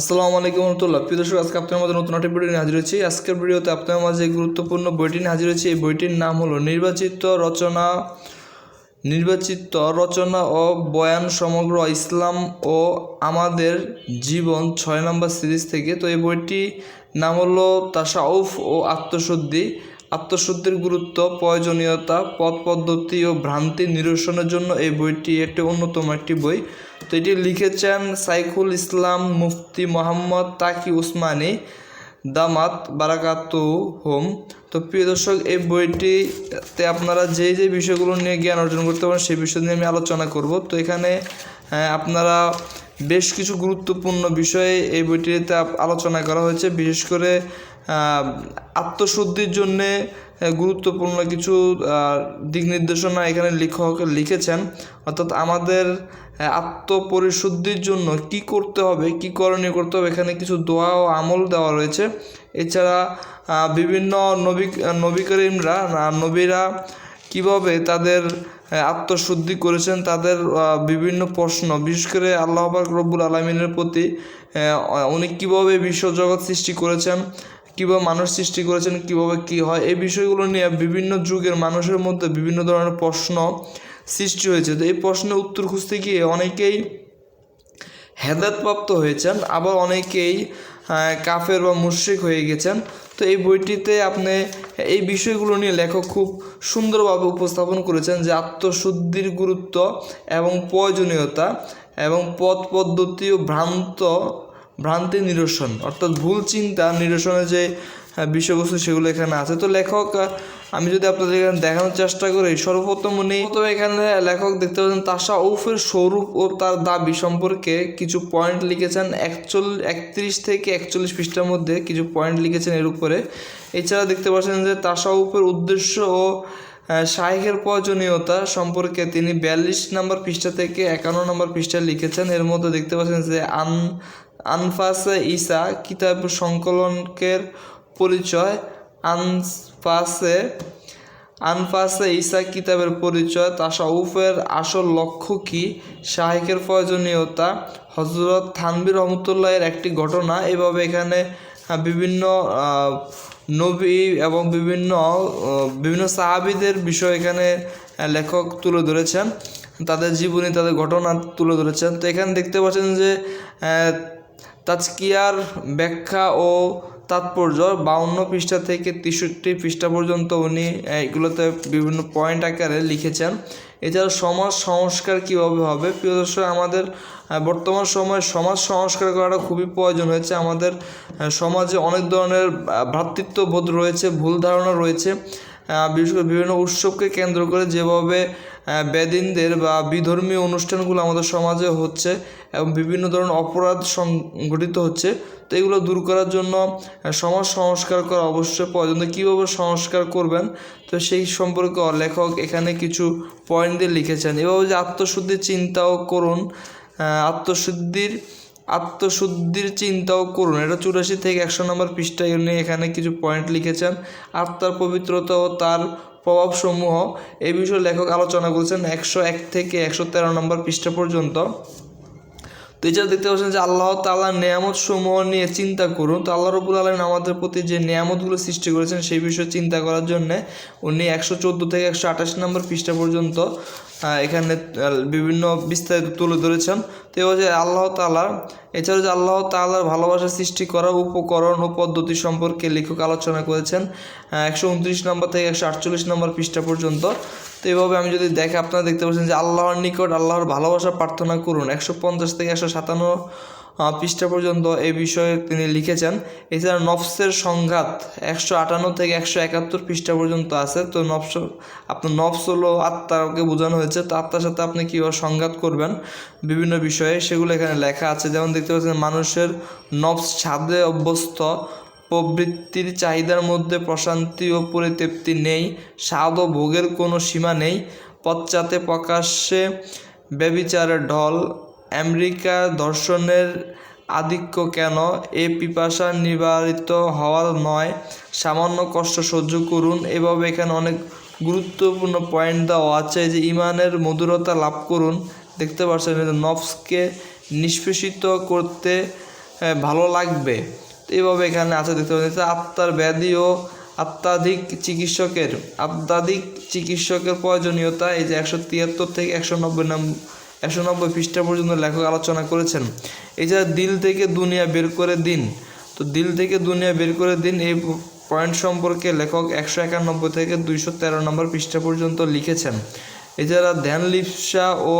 আসসালামু আলাইকুম রহমতুল্লাহ। প্রিয় দর্শক, আজকে আপনার মধ্যে নতুন একটি ভিডিও নিয়ে হাজির হয়েছি। আজকের ভিডিওতে আপনার মাঝে গুরুত্বপূর্ণ বইটি নিয়ে হাজির হয়েছি। এই বইটির নাম হলো নির্বাচিত রচনা নির্বাচিত রচনা ও বয়ান সমগ্র ইসলাম ও আমাদের জীবন ছয় নম্বর সিরিজ থেকে। তো এই বইটি নাম হলো তাসাউফ ও আত্মশুদ্ধি। আত্মশুদ্ধির গুরুত্ব, প্রয়োজনীয়তা পথ পদ্ধতি ও ভ্রান্তি নিরসনের জন্য এই বইটি একটি অন্যতম একটি বই। তো এটি লিখেছেন সাইফুল ইসলাম মুফতি মোহাম্মদ তাকি উসমানী, দামাত বারাকাতু হোম তো প্রিয় দর্শক, এই বইটিতে আপনারা যে যে বিষয়গুলো নিয়ে জ্ঞান অর্জন করতে পারেন, সেই বিষয় নিয়ে আমি আলোচনা করব। তো এখানে আপনারা বেশ কিছু গুরুত্বপূর্ণ বিষয়ে এই বইটিতে আলোচনা করা হয়েছে। বিশেষ করে আত্মশুদ্ধির জন্যে গুরুত্বপূর্ণ কিছু দিক নির্দেশনা এখানে লেখক লিখেছেন। অর্থাৎ আমাদের আত্মপরিশুদ্ধির জন্য কি করতে হবে, কি করণীয় করতে হবে, এখানে কিছু দোয়া ও আমল দেওয়া রয়েছে। এছাড়া বিভিন্ন নবী নবী করিমরা নবীরা কীভাবে তাদের আত্মশুদ্ধি করেছেন, তাদের বিভিন্ন প্রশ্ন, বিশেষ করে আল্লাহ পাক রব্বুল আলমিনের প্রতি উনি কীভাবে বিশ্বজগৎ সৃষ্টি করেছেন, কীভাবে মানুষ সৃষ্টি করেছেন, কীভাবে কী হয়, এই বিষয়গুলো নিয়ে বিভিন্ন যুগের মানুষের মধ্যে বিভিন্ন ধরনের প্রশ্ন সৃষ্টি হয়েছে। তো এই প্রশ্নের উত্তর খুঁজতে গিয়ে অনেকেই হেদাতপ্রাপ্ত হয়েছেন, আবার অনেকেই কাফের বা মুশ্রিক হয়ে গেছেন। তো এই বইটিতে আপনি এই বিষয়গুলো নিয়ে লেখক খুব সুন্দরভাবে উপস্থাপন করেছেন যে আত্মশুদ্ধির গুরুত্ব এবং প্রয়োজনীয়তা এবং পথ পদ্ধতি ও ভ্রান্ত, ভ্রান্তি নিরসন, অর্থাৎ ভুল চিন্তা নিরসনের যে বিষয়বস্তু সেগুলো এখানে আছে। তো লেখক আমি যদি আপনাদের এখানে দেখানোর চেষ্টা করি সর্বপ্রথম উনি তো এখানে লেখক দেখতে পাচ্ছেন তাসা উফের স্বরূপ ও তার দাবি সম্পর্কে কিছু পয়েন্ট লিখেছেন একচল্লিশ একত্রিশ থেকে একচল্লিশ পৃষ্ঠার মধ্যে কিছু পয়েন্ট লিখেছেন এর উপরে। এছাড়া দেখতে পাচ্ছেন যে তাসাউফের উদ্দেশ্য ও আহ, শাহেখের প্রয়োজনীয়তা সম্পর্কে তিনি বিয়াল্লিশ নম্বর পৃষ্ঠা থেকে একান্ন নম্বর পৃষ্ঠা লিখেছেন। এর মধ্যে দেখতে পাচ্ছেন যে আন আনফাসে ইসা কিতাব সংকলনকের পরিচয়, আনফাসে আনফাসে ইসা কিতাবের পরিচয় তাসাউফের আসল লক্ষ্য কি? শাহেকের প্রয়োজনীয়তা হজরত থানবির রহমতুল্লাহের একটি ঘটনা, এভাবে এখানে বিভিন্ন নবী এবং বিভিন্ন বিভিন্ন সাহাবিদের বিষয় এখানে লেখক তুলে ধরেছেন, তাদের জীবনী, তাদের ঘটনা তুলে ধরেছেন। তো এখানে দেখতে পাচ্ছেন যে তাজকিয়ার ব্যাখ্যা ও তাৎপর্য, বাউন্ন পৃষ্ঠা থেকে তেষট্টি পৃষ্ঠা পর্যন্ত উনি এগুলোতে বিভিন্ন পয়েন্ট আকারে লিখেছেন। এছাড়া সমাজ সংস্কার কীভাবে হবে? প্রিয় দর্শক, আমাদের বর্তমান সময়ে সমাজ সংস্কার করাটা খুবই প্রয়োজন হয়েছে। আমাদের সমাজে অনেক ধরনের ভ্রাতৃত্ববোধ রয়েছে, ভুল ধারণা রয়েছে। বিশেষ করে বিভিন্ন উৎসবকে কেন্দ্র করে যেভাবে বেদিনদের বা বিধর্মীয় অনুষ্ঠানগুলো আমাদের সমাজে হচ্ছে এবং বিভিন্ন ধরনের অপরাধ সংঘটিত হচ্ছে। তো এগুলো দূর করার জন্য সমাজ সংস্কার করা অবশ্যই প্রয়োজন। কীভাবে সংস্কার করবেন? তো সেই সম্পর্কে লেখক এখানে কিছু পয়েন্ট দিয়ে লিখেছেন। এভাবে যে আত্মশুদ্ধির চিন্তাও করুন আত্মশুদ্ধির আত্মশুদ্ধির চিন্তাও করুন। এটা চুরাশি থেকে একশো নম্বর পৃষ্ঠায় উনি এখানে কিছু পয়েন্ট লিখেছেন। আত্মার পবিত্রতা ও তার প্রভাবসমূহ এই বিষয়ে লেখক আলোচনা করেছেন একশো এক থেকে একশো তেরো নম্বর পৃষ্ঠা পর্যন্ত। তো এছাড়া দেখতে পাচ্ছেন যে আল্লাহ তাল্লাহ নিয়ামত সমূহ নিয়ে চিন্তা করুন, তো আল্লাহ রবুল আলম আমাদের প্রতি যে নিয়ামতগুলো সৃষ্টি করেছেন সেই বিষয়ে চিন্তা করার জন্যে উনি একশো চোদ্দ থেকে একশো আঠাশ নম্বর পৃষ্ঠা পর্যন্ত এখানে বিভিন্ন বিস্তারিত তুলে ধরেছেন। তো যে আল্লাহ তালার এছাড়া যে আল্লাহ তালার ভালোবাসা সৃষ্টি করা উপকরণ ও পদ্ধতি সম্পর্কে লেখক আলোচনা করেছেন একশো উনত্রিশ নম্বর থেকে একশো আটচল্লিশ নম্বর পৃষ্ঠা পর্যন্ত। তো এভাবে আমি যদি দেখে আপনারা দেখতে পাচ্ছেন যে আল্লাহর নিকট আল্লাহর ভালোবাসা প্রার্থনা করুন, একশো পঞ্চাশ থেকে একশো সাতান্ন পৃষ্ঠা পর্যন্ত এই বিষয়ে তিনি লিখেছেন। এছাড়া নফসের সংঘাত একশো আটান্ন থেকে একশো একাত্তর পৃষ্ঠা পর্যন্ত আছে। তো নফস, আপনার নফস হলো আত্মাকে বোঝানো হয়েছে। তো আত্মার সাথে আপনি কীভাবে সংঘাত করবেন বিভিন্ন বিষয়ে সেগুলো এখানে লেখা আছে। যেমন দেখতে পাচ্ছেন, মানুষের নফস ছাদে অভ্যস্ত, প্রবৃত্তির চাহিদার মধ্যে প্রশান্তি ও পরিতৃপ্তি নেই, স্বাদ ও ভোগের কোনো সীমা নেই, পশ্চাতে প্রকাশ্যে ব্যবিচারের ঢল আমেরিকা দর্শনের আধিক্য কেন? এ পিপাসা নিবারিত হওয়ার নয়। সামান্য কষ্ট সহ্য করুন। এভাবে এখানে অনেক গুরুত্বপূর্ণ পয়েন্ট দেওয়া আছে যে ইমানের মধুরতা লাভ করুন। দেখতে পাচ্ছেন নফসকে নিষ্পেষিত করতে ভালো লাগবে। এভাবে এখানে আছে, দেখতে পাচ্ছেন আত্মার ব্যাধি ও আত্মাধিক চিকিৎসকের আত্মাধিক চিকিৎসকের প্রয়োজনীয়তা। এই যে একশো তিয়াত্তর থেকে একশো নব্বই নাম একশো নব্বই পৃষ্ঠা পর্যন্ত লেখক আলোচনা করেছেন। এছাড়া দিল থেকে দুনিয়া বের করে দিন, তো দিল থেকে দুনিয়া বের করে দিন এই পয়েন্ট সম্পর্কে লেখক একশো একানব্বই থেকে দুইশো তেরো নম্বর পৃষ্ঠা পর্যন্ত লিখেছেন। এছাড়া ধ্যান লিপসা ও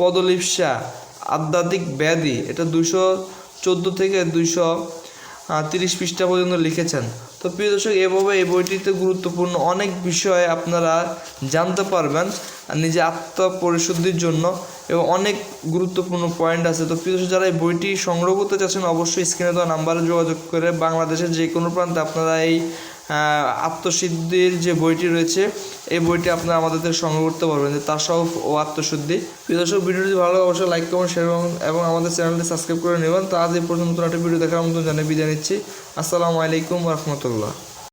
পদলিপসা আধ্যাত্মিক ব্যাধি, এটা দুশো চোদ্দ থেকে দুইশো তিরিশ পৃষ্ঠা পর্যন্ত লিখেছেন। তো প্রিয় দর্শক, এভাবে এই বইটিতে গুরুত্বপূর্ণ অনেক বিষয়ে আপনারা জানতে পারবেন নিজে আত্মা পরিশুদ্ধির জন্য এবং অনেক গুরুত্বপূর্ণ পয়েন্ট আছে। তো প্রিয় দর্শক, যারা এই বইটি সংগ্রহ করতে চাচ্ছেন, অবশ্যই স্ক্রিনে দেওয়া নাম্বারে যোগাযোগ করে বাংলাদেশের যে কোনো প্রান্তে আপনারা এই আত্মসিদ্ধির যে বইটি রয়েছে, এই বইটি আপনারা আমাদের থেকে সংগ্রহ করতে পারবেন। যে তাসউফ ও আত্মশুদ্ধি। প্রিয় দর্শক, ভিডিওটি ভালো অবশ্যই লাইক কমেন্ট শেয়ার করুন এবং আমাদের চ্যানেলটি সাবস্ক্রাইব করে নেবেন। তো আজ এই পর্যন্ত একটা ভিডিও দেখার মতো জানিয়ে বিদায় নিচ্ছি। আসসালামু আলাইকুম রহমতুল্লাহ।